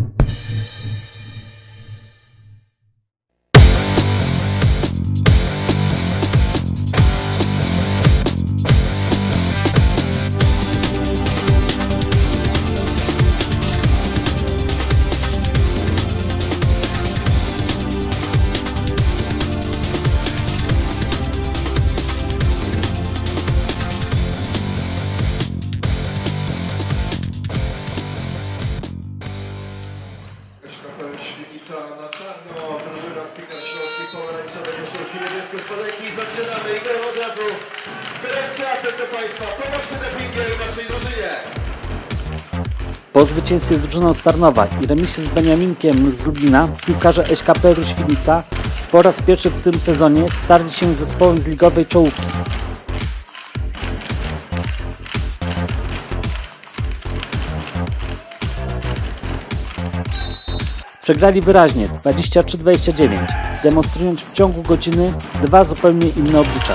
you. Pomarańczowe koszulki, niebieskie spodenki. Zaczynamy i to od razu dyrekcja apel do Państwa. Pomóżmy dopingiem naszej drużynie. Po zwycięstwie z drużyną Starnowa i remisie z Beniaminkiem z Lublina, piłkarze SKP Ruświlica po raz pierwszy w tym sezonie starli się z zespołem z ligowej czołówki. Przegrali wyraźnie 23-29, demonstrując w ciągu godziny dwa zupełnie inne oblicza.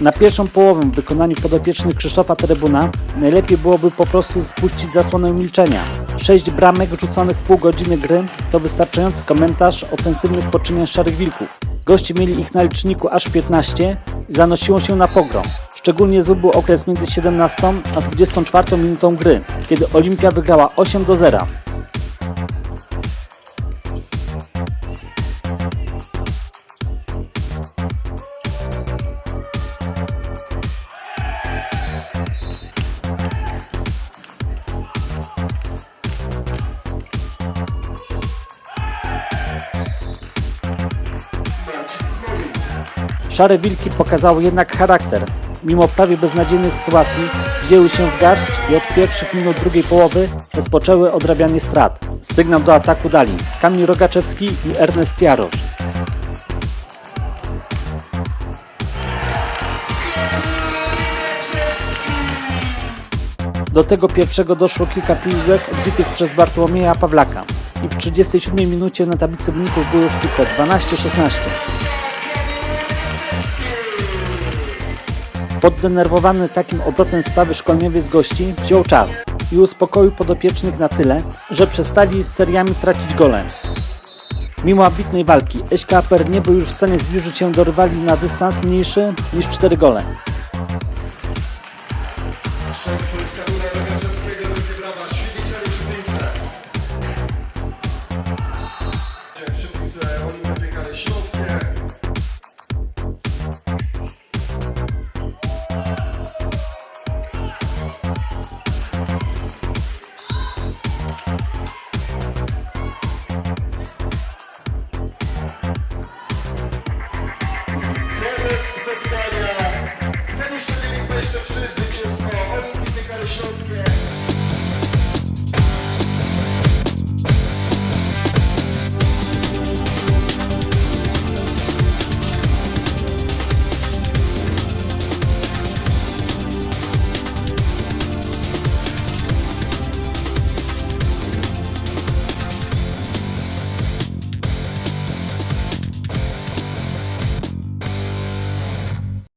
Na pierwszą połowę w wykonaniu podopiecznych Krzysztofa Terebuna najlepiej byłoby po prostu spuścić zasłonę milczenia. Sześć bramek rzuconych w pół godziny gry to wystarczający komentarz ofensywnych poczynień Szarych Wilków. Goście mieli ich na liczniku aż 15 i zanosiło się na pogrom. Szczególnie zły był okres między 17 a 24 minutą gry, kiedy Olimpia wygrała 8 do 0. Szare Wilki pokazały jednak charakter. Mimo prawie beznadziejnej sytuacji wzięły się w garść i od pierwszych minut drugiej połowy rozpoczęły odrabianie strat. Sygnał do ataku dali Kamil Rogaczewski i Ernest Jarosz. Do tego pierwszego doszło kilka piłek odbitych przez Bartłomieja Pawlaka. I w 37 minucie na tablicy wyników było już tylko 12-16. Poddenerwowany takim obrotem sprawy szkolniowiec gości wziął czas i uspokoił podopiecznych na tyle, że przestali z seriami tracić gole. Mimo ambitnej walki, SKPR nie był już w stanie zbliżyć się do rywali na dystans mniejszy niż 4 gole.